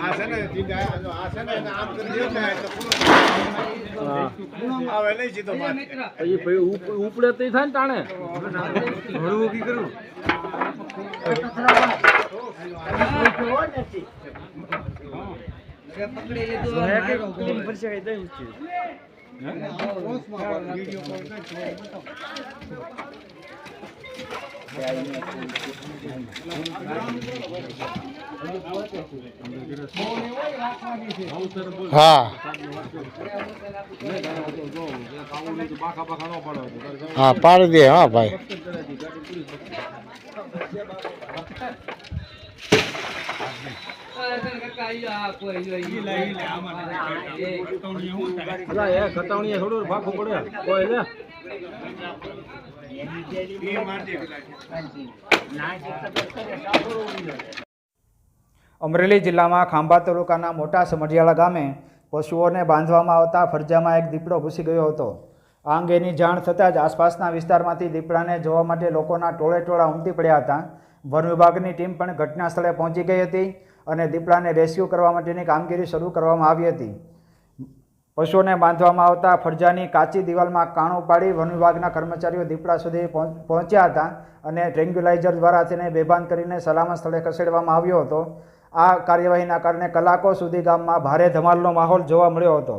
આ છે ને તો આ છે ને એને આમ કરી દે ને તો પૂરો આવે હા. હા પાડી દે હા ભાઈ. Thank એ ખતાવણીએ થોડું ભાખું પડે કોઈ લે અમરેલી જિલ્લામાં ખાંભા તાલુકાના મોટા સમઢિયાળા ગામે પશુઓને બાંધવામાં આવતા ફરજામાં એક દીપડો ઘૂસી ગયો હતો. આ અંગેની જાણ થતાં જ આસપાસના વિસ્તારમાંથી દીપડાને જોવા માટે લોકોના ટોળે ટોળા ઉમટી પડ્યા હતા. વન વિભાગની ટીમ પણ ઘટના સ્થળે પહોંચી ગઈ હતી. અને દીપડાને રેસ્ક્યુ કરવા માટેની કામગીરી શરૂ કરવામાં આવી હતી. પશુઓને બાંધવામાં આવતા ફરજાની કાચી દિવાલમાં કાણું પાડી વન વિભાગના કર્મચારીઓ દીપડા સુધી પહોંચ્યા હતા અને ટ્રેન્ગ્યુલાઇઝર દ્વારા તેને બેભાન કરીને સલામત સ્થળે ખસેડવામાં આવ્યો હતો. આ કાર્યવાહીના કારણે કલાકો સુધી ગામમાં ભારે ધમાલનો માહોલ જોવા મળ્યો હતો.